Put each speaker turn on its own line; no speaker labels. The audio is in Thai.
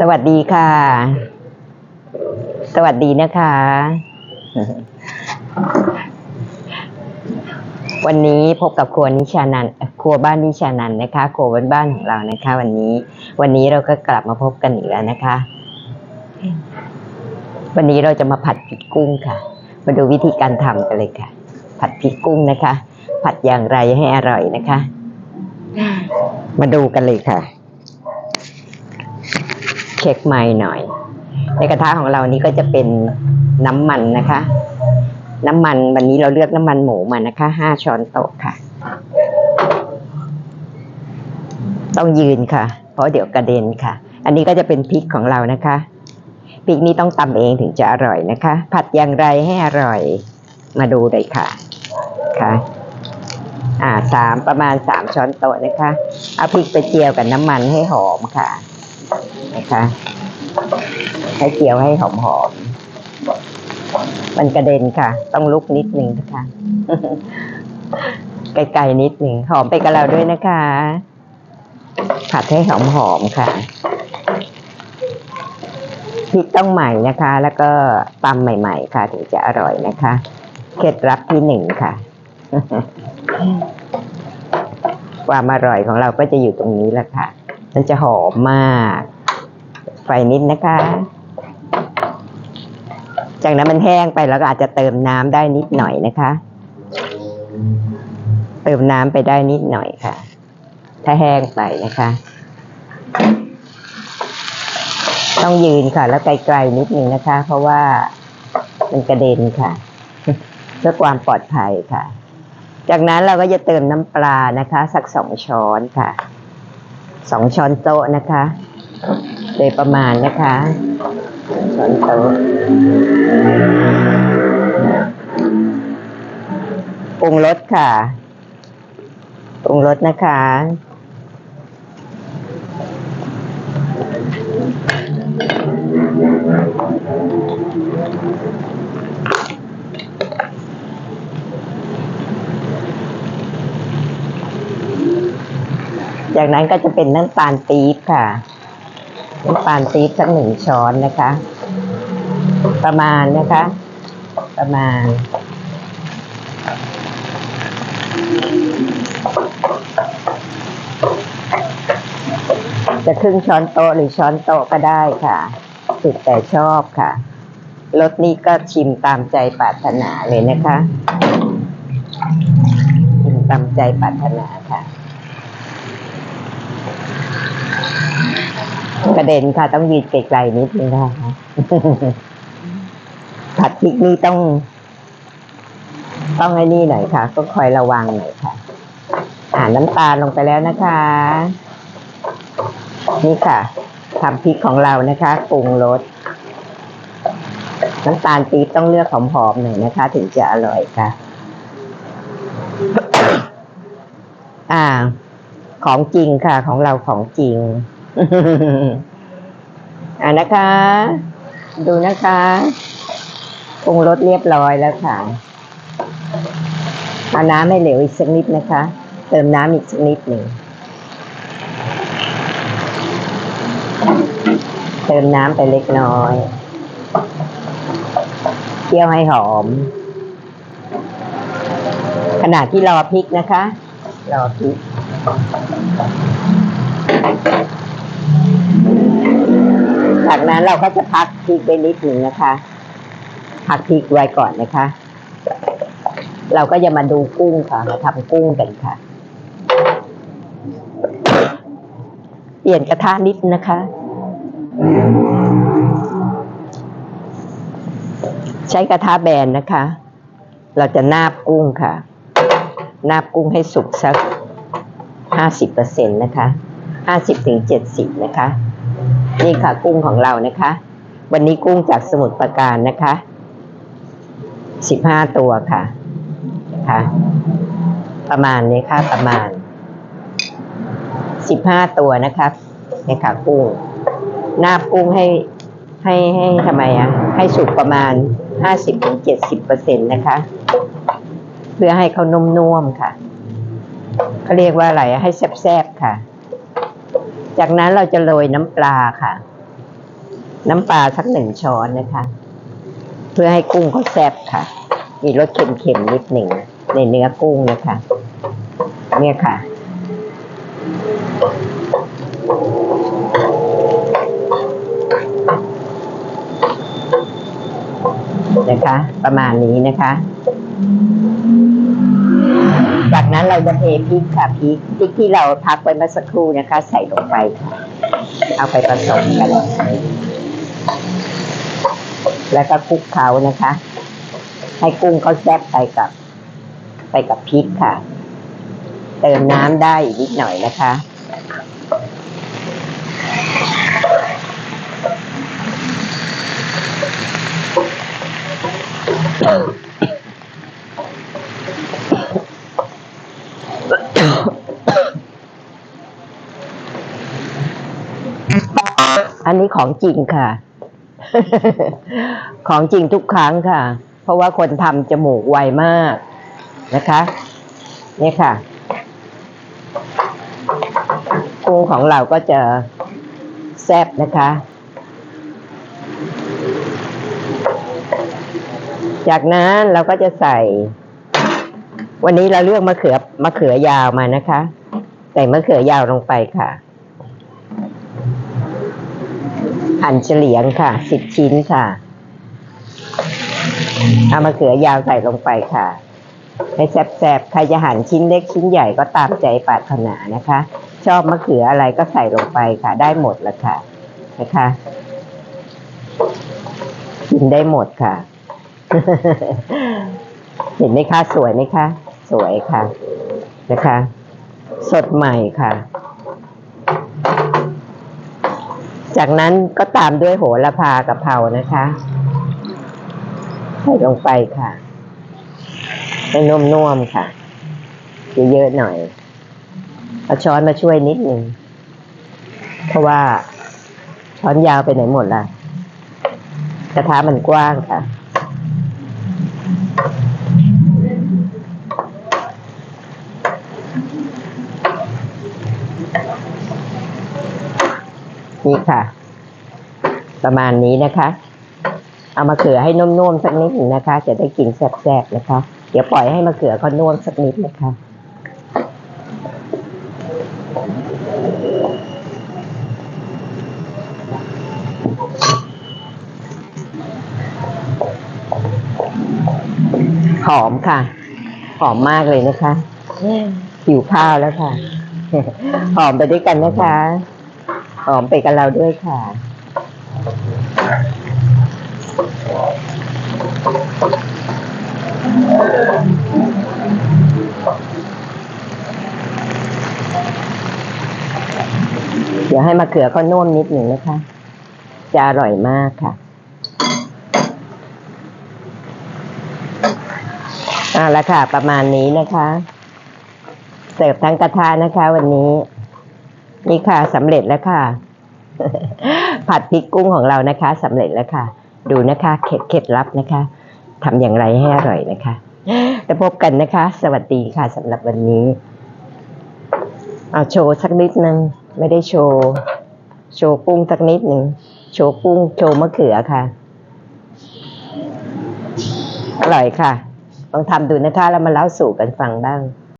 สวัสดีค่ะ สวัสดีนะคะ วันนี้พบกับครัวนิชานันครัวบ้านนิชานันนะคะ ครัวบ้านบ้านของเรานะคะ วันนี้ วันนี้เราก็กลับมาพบกันอีกแล้วนะคะ วันนี้เราจะมาผัดพริกกุ้งค่ะ มาดูวิธีการทำกันเลยค่ะ ผัดพริกกุ้งนะคะ ผัดอย่างไรให้อร่อยนะคะ มาดูกันเลยค่ะ ช็คไม้หน่อย ในกระทะของเรานี้ก็จะเป็นน้ำมันนะคะ น้ำมันวันนี้เราเลือกน้ำมันหมูมานะคะห้าช้อนโต๊ะค่ะ ต้องยืนค่ะ เพราะเดี๋ยวกระเด็นค่ะ อันนี้ก็จะเป็นพริกของเรานะคะพริกนี้ต้องตำเองถึงจะอร่อยนะคะ ผัดอย่างไรให้อร่อยมาดูเลยค่ะค่ะอ่าสามประมาณสามช้อนโต๊ะนะคะ เอาพริกไปเจียวกับน้ำมันให้หอมค่ะ นะคะให้เจียวให้หอมหอมๆมันกระเด็นค่ะ ต้องลุกนิดนึงนะคะไกลๆนิดหนึ่งหอมไปกับเราด้วยนะคะ ผัดให้หอมหอมๆค่ะพริกต้องใหม่นะคะ แล้วก็ตำใหม่ ๆ ค่ะ ถึงจะอร่อยนะคะ เคล็ดลับที่หนึ่งค่ะ ความอร่อยของเราก็จะอยู่ตรงนี้แหละค่ะ มันจะหอมมาก ไฟนิดนะคะ จากนั้นมันแห้งไปแล้วก็อาจจะเติมน้ำได้นิดหน่อยนะคะ เติมน้ำไปได้นิดหน่อยค่ะ ถ้าแห้งไปนะคะ ต้องยืนค่ะ แล้วไกลๆนิดนึงนะคะ เพราะว่ามันกระเด็นค่ะ เพื่อความปลอดภัยค่ะ จากนั้นเราก็จะเติมน้ำปลานะคะ สักสองช้อนค่ะสองช้อนโต๊ะนะคะ โดยประมาณนะคะช้อนโตปรุงรสค่ะปรุงรสนะคะจากนั้นก็จะเป็นน้ำตาลปี๊บค่ะ น้ำตาลปี๊บสักหนึ่งช้อนนะคะ ประมาณนะคะ ประมาณ จะครึ่งช้อนโต๊ะหรือช้อนโต๊ะก็ได้ค่ะสุดแต่ชอบค่ะรสนี้ก็ชิมตามใจปรารถนาเลยนะคะ ชิมตามใจปรารถนาค่ะ กระเด็นค่ะ ต้องยืดไกลๆนิดนึงนะคะผัดพริกนี่ต้อง ต้องไอ้นี่หน่อยค่ะ ก็คอยระวังหน่อยค่ะ อ่าน้ำตาลลงไปแล้วนะคะ นี่ค่ะทำพริกของเรานะคะปรุงรสน้ำตาลปี๊บต้องเลือกหอมๆหน่อยนะคะ ถึงจะอร่อยค่ะ อ่า ของจริงค่ะ ของเราของจริง อ่านะคะ ดูนะคะปรุงรสเรียบร้อยแล้วค่ะเอาน้ำให้เหลวอีกสักนิดนะคะ เติมน้ำอีกสักนิดหนึ่งเติมน้ำไปเล็กน้อยเคี่ยวให้หอม ขณะที่รอพริกนะคะ รอพริก จากนั้นเราก็จะพักพริกไปนิดหนึ่งนะคะ พักพริกไว้ก่อนนะคะ เราก็จะมาดูกุ้งค่ะมาทำกุ้งกันค่ะ เปลี่ยนกระทะนิดนะคะ ใช้กระทะแบนนะคะ เราจะนาบกุ้งค่ะ นาบกุ้งให้สุกสักห้าสิบเปอร์เซ็นต์นะคะห้าสิบถึงเจ็ดสิบนะคะ นี่ค่ะกุ้งของเรานะคะ วันนี้กุ้งจากสมุทรปราการนะคะสิบห้าตัวค่ะค่ะ ประมาณนี้ค่ะประมาณสิบห้าตัวนะคะนี่ค่ะกุ้งหน้ากุ้งให้ให้ให้ทำไมอะให้สุกประมาณห้าสิบถึงเจ็ดสิบเปอร์เซ็นต์นะคะ เพื่อให้เขานุ่มๆค่ะเขาเรียกว่าอะไรให้แซ่บๆค่ะ จากนั้นเราจะโรยน้ำปลาค่ะ น้ำปลาสักหนึ่งช้อนนะคะ เพื่อให้กุ้งเขาแซ่บค่ะ มีรสเค็มๆนิดหนึ่งในเนื้อกุ้งนะคะ เนี่ยค่ะ นะคะ ประมาณนี้นะคะ จากนั้นเราจะเทพริกค่ะพริกพริกที่เราพักไว้เมื่อสักครู่นะคะ ใส่ลงไปค่ะเอาไปผสมกันแล้วก็คลุกเคล้านะคะ ให้กุ้งเขาแซ่บไปกับ ไปกับพริกค่ะ เติมน้ำได้อีกนิดหน่อยนะคะอ อันนี้ของจริงค่ะ ของจริงทุกครั้งค่ะ เพราะว่าคนทำจมูกไวมากนะคะ เนี่ยค่ะกุ้งของเราก็จะแซ่บนะคะ จากนั้นเราก็จะใส่ วันนี้เราเลือกมะเขือมะเขือยาวมานะคะ ใส่มะเขือยาวลงไปค่ะ หั่นเฉลียงค่ะ สิบชิ้นค่ะ เอามะเขือยาวใส่ลงไปค่ะให้แซ่บๆ ใครจะหั่นชิ้นเล็กชิ้นใหญ่ก็ตามใจปรารถนานะคะ ชอบมะเขืออะไรก็ใส่ลงไปค่ะ ได้หมดละค่ะ นะคะกินได้หมดค่ะ เห็นไหมคะสวยไหมคะ สวยค่ะ นะคะ สดใหม่ค่ะ จากนั้นก็ตามด้วยโหระพากะเพรานะคะใส่ลงไปค่ะให้นุ่มๆค่ะเยอะๆหน่อยเอาช้อนมาช่วยนิดนึงเพราะว่าช้อนยาวไปไหนหมดล่ะ กระทะมันกว้างค่ะ นี่ค่ะ ประมาณนี้นะคะ เอามาเขือให้นุ่มๆสักนิดหนึ่งนะคะ จะได้กินแซ่บๆนะคะ เดี๋ยวปล่อยให้มะเขือเขานุ่มสักนิดนะคะหอมค่ะ หอมมากเลยนะคะหิวข้าวแล้วค่ะ หอมไปด้วยกันนะคะห อมไปกับเราด้วยค่ะเดี๋ยวให้มะเขือเขานุ่มนิดหนึ่งนะคะ จะอร่อยมากค่ะเอาละค่ะ ประมาณนี้นะคะ เสิร์ฟทั้งกระทะนะคะวันนี้ นี่ค่ะสำเร็จแล้วค่ะ ผัดพริกกุ้งของเรานะคะสำเร็จแล้วค่ะ ดูนะคะเคล็ดเคล็ดลับนะคะทำอย่างไรให้อร่อยนะคะแล้วพบกันนะคะ สวัสดีค่ะสำหรับวันนี้ เอาโชว์สักนิดนึงไม่ได้โชว์ โชว์กุ้งสักนิดหนึ่งโชว์กุ้งโชว์มะเขือค่ะ อร่อยค่ะ ลองทำดูนะคะแล้วมาเล่าสู่กันฟังบ้าง